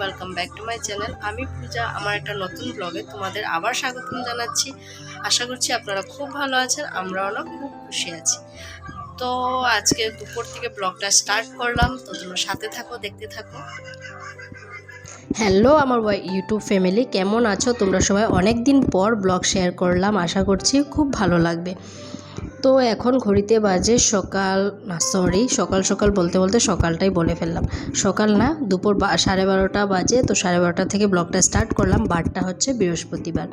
Welcome back to my channel আমি পূজা, আমার একটা নতুন ব্লগে তোমাদের আবার স্বাগতম জানাচ্ছি। আশা করছি আপনারা খুব ভালো আছেন, আমরাও না খুব খুশি আছি। তো আজকে দুপুর থেকে ব্লগটা স্টার্ট করলাম, তো তোমরা সাথে থাকো, দেখতে থাকো। হ্যালো আমার ইউটিউব ফ্যামিলি কেমন আছো? তোমরা সবাই অনেক দিন পর ব্লগ শেয়ার করলাম, আশা করছি খুব ভালো লাগবে। তো এখন ঘড়িতে বাজে সকাল, না সরি সকাল সকাল বলতে বলতে সকালটাই বলে ফেললাম। সকাল না, দুপুর সাড়ে বারোটা বাজে, তো সাড়ে বারোটা থেকে ব্লগটা স্টার্ট করলাম। বারটা হচ্ছে বৃহস্পতিবার।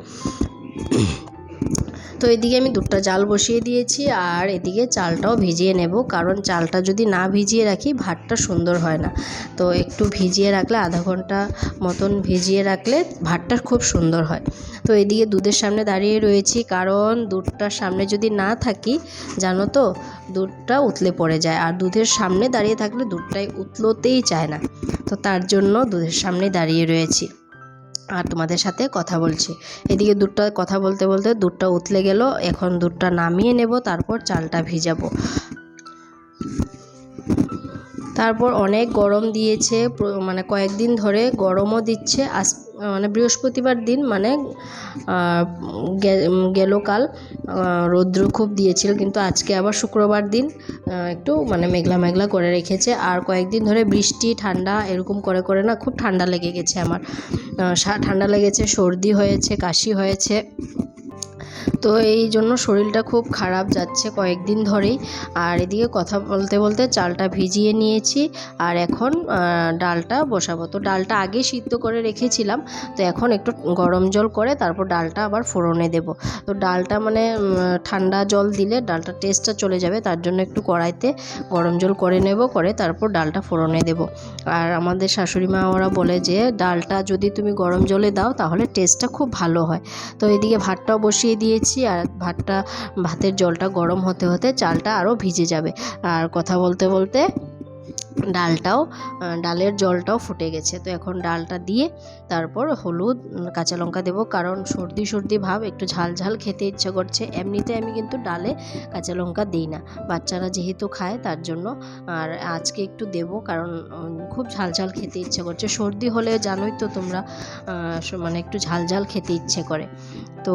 তো এদিকে আমি দুধটা জাল বসিয়ে দিয়েছি আর এদিকে চালটাও ভিজিয়ে নেব। কারণ চালটা যদি না ভিজিয়ে রাখি, ভাতটা সুন্দর হয় না। তো একটু ভিজিয়ে রাখলে, আধা ঘণ্টা মতন ভিজিয়ে রাখলে ভাতটা খুব সুন্দর হয়। তো এদিকে দুধের সামনে দাঁড়িয়ে রয়েছি। কারণ দুধটার সামনে যদি না থাকি, জানো তো, দুধটা উতলে পড়ে যায়। আর দুধের সামনে দাঁড়িয়ে থাকলে দুধটাই উতলোতেই চায় না। তো তার জন্য দুধের সামনে দাঁড়িয়ে রয়েছি। আর তোমাদের সাথে কথা বলছি। এদিকে দুধটা কথা বলতে বলতে দুধটা উতলে গেল, এখন দুধটা নামিয়ে নেব, তারপর চালটা ভিজাবো। তারপর অনেক গরম দিয়েছে মানে কয়েকদিন ধরে গরমও দিচ্ছে। আজ মানে বৃহস্পতিবার দিন মানে গেল কাল রৌদ্র খুব দিয়েছিল, কিন্তু আজকে আবার শুক্রবার দিন একটু মানে মেঘলা মেঘলা করে রেখেছে। আর কয়েকদিন ধরে বৃষ্টি, ঠান্ডা, এরকম করে করে না, খুব ঠান্ডা লেগে গেছে আমার। ঠান্ডা লেগেছে, সর্দি হয়েছে, কাশি হয়েছে। তো এই জন্য শরীরটা খুব খারাপ যাচ্ছে কয়েকদিন ধরেই। আর এদিকে কথা বলতে বলতে চালটা ভিজিয়ে নিয়েছি আর এখন ডালটা বসাবো। তো ডালটা আগে সিদ্ধ করে রেখেছিলাম, তো এখন একটু গরম জল করে তারপর ডালটা আবার ফোড়নে দেব। তো ডালটা মানে ঠান্ডা জল দিলে ডালটা টেস্টটা চলে যাবে, তার জন্য একটু কড়াইতে গরম জল করে নেব, করে তারপর ডালটা ফোড়নে দেব। আর আমাদের শাশুড়ি মা ওরা বলে যে, ডালটা যদি তুমি গরম জলে দাও তাহলে টেস্টটা খুব ভালো হয়। তো এদিকে ভাতটাও বসিয়ে দিয়েছি আর ভাতটা, ভাতের জলটা গরম হতে হতে চালটা আরও ভিজে যাবে। আর কথা বলতে বলতে ডালটাও ডালের জলটাও ফুটে গেছে। তো এখন ডালটা দিয়ে তারপর হলুদ কাঁচা লঙ্কা দেবো কারণ সর্দি সর্দি ভাব, একটু ঝাল ঝাল খেতে ইচ্ছে করছে। এমনিতে আমি কিন্তু ডালে কাঁচা লঙ্কা দিই না। বাচ্চারা যেহেতু খায় তার জন্য আর আজকে একটু দেবো কারণ খুব ঝাল ঝাল খেতে ইচ্ছে করছে। সর্দি হলে জানোই তো তোমরা মানে একটু ঝাল ঝাল খেতে ইচ্ছে করে। তো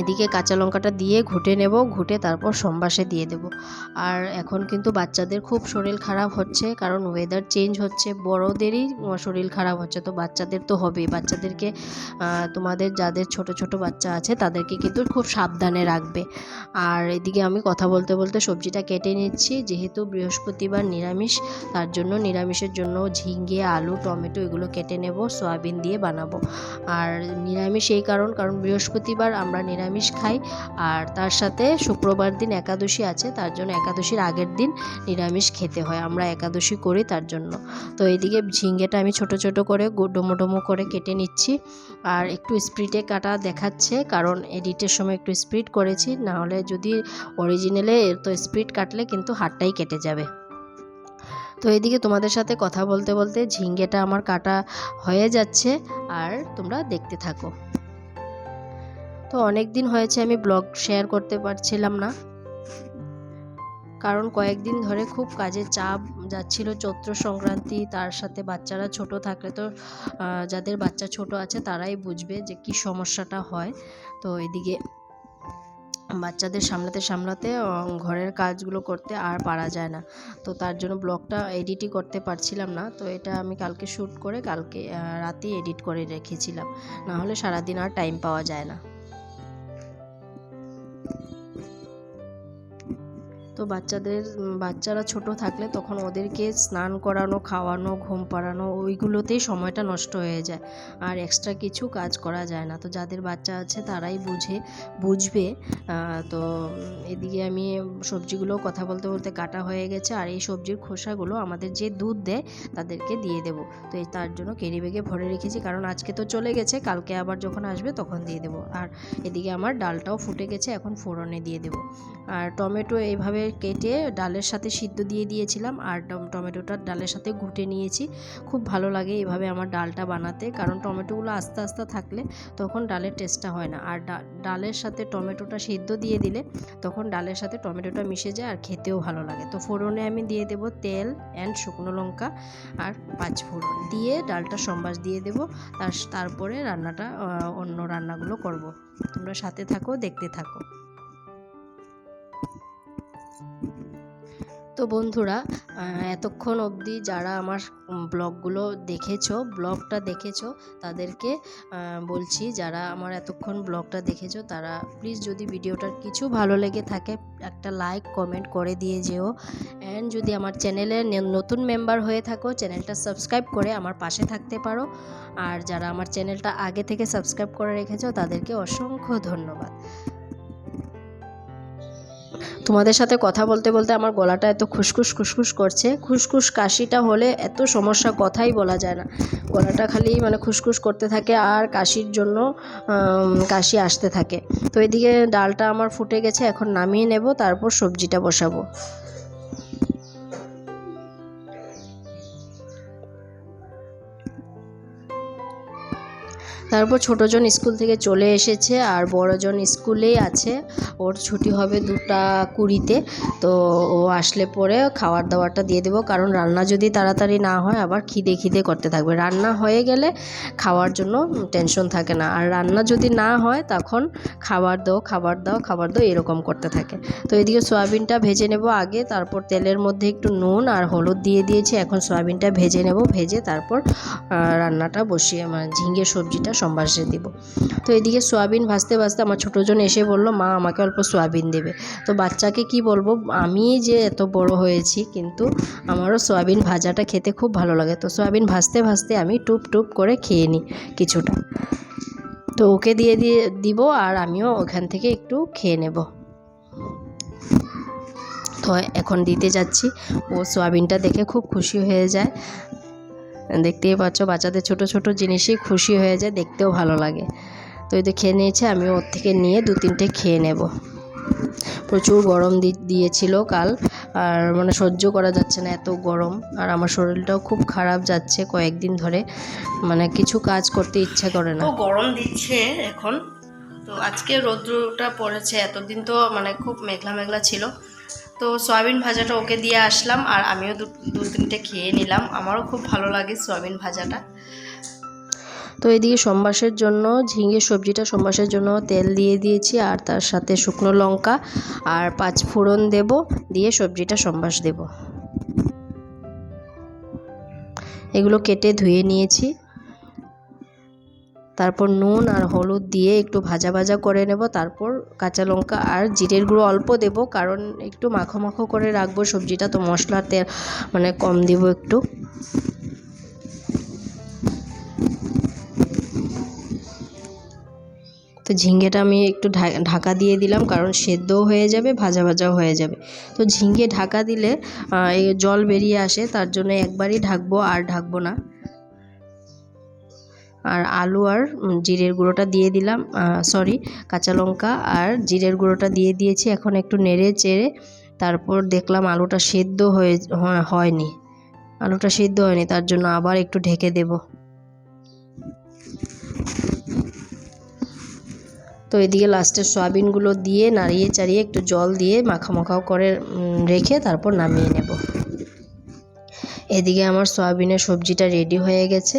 এদিকে কাঁচা লঙ্কাটা দিয়ে ঘুটে নেব, ঘুটে তারপর সম্বাসে দিয়ে দেব। আর এখন কিন্তু বাচ্চাদের খুব শরীর খারাপ হচ্ছে, কারণ ওয়েদার চেঞ্জ হচ্ছে, বড়োদেরই শরীর খারাপ হচ্ছে। তো বাচ্চাদের তো হবেই, বাচ্চাদেরকে তোমাদের যাদের ছোট ছোট বাচ্চা আছে, তাদেরকে কিন্তু খুব সাবধানে রাখবে। আর এদিকে আমি কথা বলতে বলতে সবজিটা কেটে নিচ্ছি, যেহেতু বৃহস্পতিবার নিরামিষ, তার জন্য নিরামিষের জন্য ঝিঙ্গে, আলু, টমেটো এগুলো কেটে নেব, সয়াবিন দিয়ে বানাবো। আর নিরামিষ এই কারণ কারণ বৃহস্পতিবার আমরা নিরামিষ খাই। আর তার সাথে শুক্রবার দিন একাদশী আছে, তার জন্য একাদশীর আগের দিন নিরামিষ খেতে হয়। আমরা একাদশী করি তার জন্য। তো এইদিকে ঝিঙ্গেটা আমি ছোট ছোট করে ডোমো ডোমো করে কেটে নিচ্ছি। আর একটু স্পিডে কাটা দেখাচ্ছে, কারণ এডিটের সময় একটু স্পিড করেছি। না হলে যদি অরিজিনালে তো স্পিড কাটলে কিন্তু হাতটাই কেটে যাবে। তো এদিকে তোমাদের সাথে কথা বলতে বলতে ঝিঙ্গেটা আমার কাটা হয়ে যাচ্ছে। আর তোমরা দেখতে থাকো। তো অনেক দিন হয়েছে আমি ব্লগ শেয়ার করতে পারছিলাম না। কারণ কয়েকদিন ধরে খুব কাজের চাপ যাচ্ছিল চৈত্র সংক্রান্তি, তার সাথে বাচ্চারা ছোট থাকলে তো যাদের বাচ্চা ছোট আছে তারাই বুঝবে যে কি সমস্যাটা হয়। তো এদিকে বাচ্চাদের সামলাতে সামলাতে ঘরের কাজগুলো করতে আর পারা যায় না। তো তার জন্য ব্লগটা এডিটই করতে পারছিলাম না। তো এটা আমি কালকে শ্যুট করে কালকে রাতেই এডিট করে রেখেছিলাম। না হলে সারাদিন আর টাইম পাওয়া যায় না। তো বাচ্চাদের বাচ্চারা ছোট থাকলে তখন ওদেরকে স্নান করানো, খাওয়ানো, ঘুম পাড়ানো, ওইগুলোতেই সময়টা নষ্ট হয়ে যায়। আর এক্সট্রা কিছু কাজ করা যায় না। তো যাদের বাচ্চা আছে তারাই বুঝে, বুঝবে। তো এদিকে আমি সবজিগুলো কথা বলতে বলতে কাটা হয়ে গেছে। আর এই সবজির খোসাগুলো আমাদের যে দুধ দেয় তাদেরকে দিয়ে দেবো। তো এই তার জন্য ক্যারি ব্যাগে ভরে রেখেছি। কারণ আজকে তো চলে গেছে, কালকে আবার যখন আসবে তখন দিয়ে দেবো। আর এদিকে আমার ডালটাও ফুটে গেছে, এখন ফোড়নে দিয়ে দেবো। আর টমেটো এইভাবে কেটে ডালের সাথে সিদ্ধ দিয়ে দিয়েছিলাম আর টমেটোটা ডালের সাথে ঘুটে নিয়েছি। খুব ভালো লাগে এভাবে আমার ডালটা বানাতে, কারণ টমেটোগুলো আস্তে আস্তে থাকলে তখন ডালের টেস্টটা হয় না। আর ডালের সাথে টমেটোটা সিদ্ধ দিয়ে দিলে তখন ডালের সাথে টমেটোটা মিশে যায় আর খেতেও ভালো লাগে। তো ফোড়নে আমি দিয়ে দেব তেল অ্যান্ড শুকনো লঙ্কা আর পাঁচ ফোড়ন। দিয়ে ডালটা সম্বাস দিয়ে দেব তার তারপরে রান্নাটা অন্য রান্নাগুলো করব। তোমরা সাথে থাকো, দেখতে থাকো। তো বন্ধুরা এতক্ষণ অবধি যারা আমার ব্লগগুলো দেখেছ, ব্লগটা দেখেছ, তাদেরকে বলছি যারা আমার এতক্ষণ ব্লগটা দেখেছ, তারা প্লিজ যদি ভিডিওটার কিছু ভালো লেগে থাকে, একটা লাইক কমেন্ট করে দিয়ে যেও। অ্যান্ড যদি আমার চ্যানেলে নতুন মেম্বার হয়ে থাকো, চ্যানেলটা সাবস্ক্রাইব করে আমার পাশে থাকতে পারো। আর যারা আমার চ্যানেলটা আগে থেকে সাবস্ক্রাইব করে রেখেছো, তাদেরকে অসংখ্য ধন্যবাদ। তোমাদের সাথে কথা বলতে বলতে আমার গলাটা এত খুসখুস খুসখুস করছে। খুসখুস কাশিটা হলে এত সমস্যা কথাই বলা যায় না। গলাটা খালি মানে খুসখুস করতে থাকে আর কাশির জন্য কাশি আসতে থাকে। তো এদিকে ডালটা আমার ফুটে গেছে, এখন নামিয়ে নেব, তারপর সবজিটা বসাবো। তারপর ছোটোজন স্কুল থেকে চলে এসেছে আর বড়জন স্কুলেই আছে। ওর ছুটি হবে দুটা কুড়িতে। তো ও আসলে পরে খাবার দাবারটা দিয়ে দেবো। কারণ রান্না যদি তাড়াতাড়ি না হয়, আবার খিদে খিদে করতে থাকবে। রান্না হয়ে গেলে খাওয়ার জন্য টেনশন থাকে না। আর রান্না যদি না হয়, তখন খাবার দাও খাবার দাও খাবার দাও, এরকম করতে থাকে। তো এদিকে সয়াবিনটা ভেজে নেব আগে। তারপর তেলের মধ্যে একটু নুন আর হলুদ দিয়ে দিয়েছি। এখন সয়াবিনটা ভেজে নেব, ভেজে তারপর রান্নাটা বসিয়ে মানে ঝিঙে সবজিটা সম্বাসে দিব। তো এদিকে সয়াবিন ভাজতে ভাজতে আমার ছোটোজন এসে বলল, মা, আমাকে অল্প সয়াবিন দেবে। তো বাচ্চাকে কি বলব, আমি যে এত বড় হয়েছি, কিন্তু আমারও সোয়াবিন ভাজাটা খেতে খুব ভালো লাগে। তো সোয়াবিন ভাজতে ভাজতে আমি টুপ টুপ করে খেয়ে নিই কিছুটা। তো ওকে দিয়ে দিয়ে দিব আর আমিও ওখান থেকে একটু খেয়ে নেব। তো এখন দিতে যাচ্ছি। ও সোয়াবিনটা দেখে খুব খুশি হয়ে যায়। দেখতেই পাচ্ছ, বাচ্চাদের ছোট ছোট জিনিসই খুশি হয়ে যায়, দেখতেও ভালো লাগে। তো এই খেয়ে নিয়েছে, আমি ওর থেকে নিয়ে দু তিনটে খেয়ে নেব। প্রচুর গরম দিয়েছিল কাল, আর মানে সহ্য করা যাচ্ছে না এত গরম। আর আমার শরীরটাও খুব খারাপ যাচ্ছে কয়েকদিন ধরে মানে কিছু কাজ করতে ইচ্ছা করে না। গরম দিচ্ছে এখন। তো আজকে রৌদ্রটা পড়েছে, এতদিন তো মানে খুব মেঘলা মেঘলা ছিল। তো সয়াবিন ভাজাটা ওকে দিয়ে আসলাম, আর আমিও দু তিনটে খেয়ে নিলাম। আমারও খুব ভালো লাগে সয়াবিন ভাজাটা। তো এদিকে সম্বাসের জন্য, ঝিঙে সবজিটা সম্বাসের জন্য তেল দিয়ে দিয়েছি আর তার সাথে শুকনো লঙ্কা আর পাঁচ ফোড়ন দেব দিয়ে সবজিটা সম্বাস দেব। এগুলো কেটে ধুয়ে নিয়েছি। তারপর নুন আর হলুদ দিয়ে একটু ভাজা ভাজা করে নেব। তারপর কাঁচা লঙ্কা আর জিরের গুঁড়ো অল্প দেব কারণ একটু মাখো মাখো করে রাখব সবজিটা, তো মশলার তেল মানে কম দেব একটু। তো ঝিঙ্গেটা আমি একটু ঢাকা দিয়ে দিলাম, কারণ সেদ্ধও হয়ে যাবে, ভাজা ভাজাও হয়ে যাবে। তো ঝিঙ্গে ঢাকা দিলে জল বেরিয়ে আসে, তার জন্য একবারই ঢাকবো আর ঢাকবো না। আর আলু আর জিরের গুঁড়োটা দিয়ে দিলাম সরি কাঁচা লঙ্কা আর জিরের গুঁড়োটা দিয়ে দিয়েছি, এখন একটু নেড়ে চেড়ে, তারপর দেখলাম আলুটা সেদ্ধ হয়ে, হয়নি। আলুটা সেদ্ধ হয়নি, তার জন্য আবার একটু ঢেকে দেব। তো এদিকে লাস্টে সয়াবিনগুলো দিয়ে নাড়িয়ে চাড়িয়ে একটু জল দিয়ে মাখা মাখাও করে রেখে তারপর নামিয়ে নেব। এদিকে আমার সয়াবিনের সবজিটা রেডি হয়ে গেছে।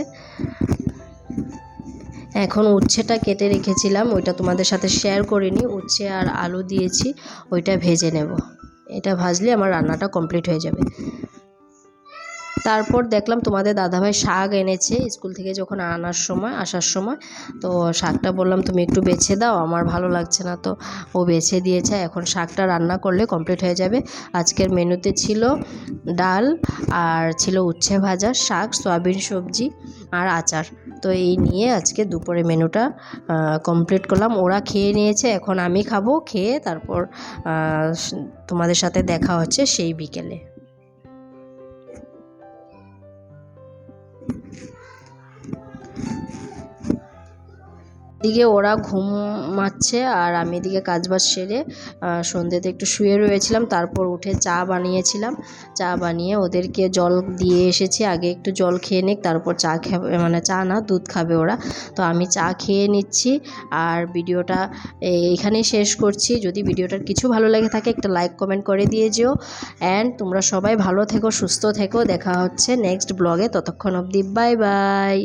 এখন উচ্ছেটা কেটে রেখেছিলাম, ওইটা তোমাদের সাথে শেয়ার করিনি, উচ্ছে আর আলু দিয়েছি, ওইটা ভেজে নেব। এটা ভাজলে আমার রান্নাটা কমপ্লিট হয়ে যাবে। তারপর দেখলাম তোমাদের দাদাভাই শাক এনেছে স্কুল থেকে যখন আনার সময়, আসার সময়। তো শাকটা বললাম, তুমি একটু বেছে দাও, আমার ভালো লাগছে না। তো ও বেছে দিয়েছে। এখন শাকটা রান্না করলে কমপ্লিট হয়ে যাবে। আজকের মেনুতে ছিল ডাল আর ছিল উচ্ছে ভাজা, শাক, সয়াবিন সবজি আর আচার। তো এই নিয়ে আজকে দুপুরে মেনুটা কমপ্লিট করলাম। ওরা খেয়ে নিয়েছে, এখন আমি খাব, খেয়ে তারপর তোমাদের সাথে দেখা হচ্ছে সেই বিকেলে। এদিকে ওরা ঘুমাচ্ছে আর আমি এদিকে কাজবাজ সেরে সন্ধ্যেতে একটু শুয়ে রয়েছিলাম, তারপর উঠে চা বানিয়েছিলাম। চা বানিয়ে ওদেরকে জল দিয়ে এসেছি, আগে একটু জল খেয়ে নিক, তারপর চা খাবে মানে চা না, দুধ খাবে ওরা। তো আমি চা খেয়ে নিচ্ছি আর ভিডিওটা এখানেই শেষ করছি। যদি ভিডিওটার কিছু ভালো লেগে থাকে, একটা লাইক, কমেন্ট করে দিয়ে যেও। অ্যান্ড তোমরা সবাই ভালো থেকো, সুস্থ থেকো। দেখা হচ্ছে নেক্সট ব্লগে। ততক্ষণ অবধি বাই বাই।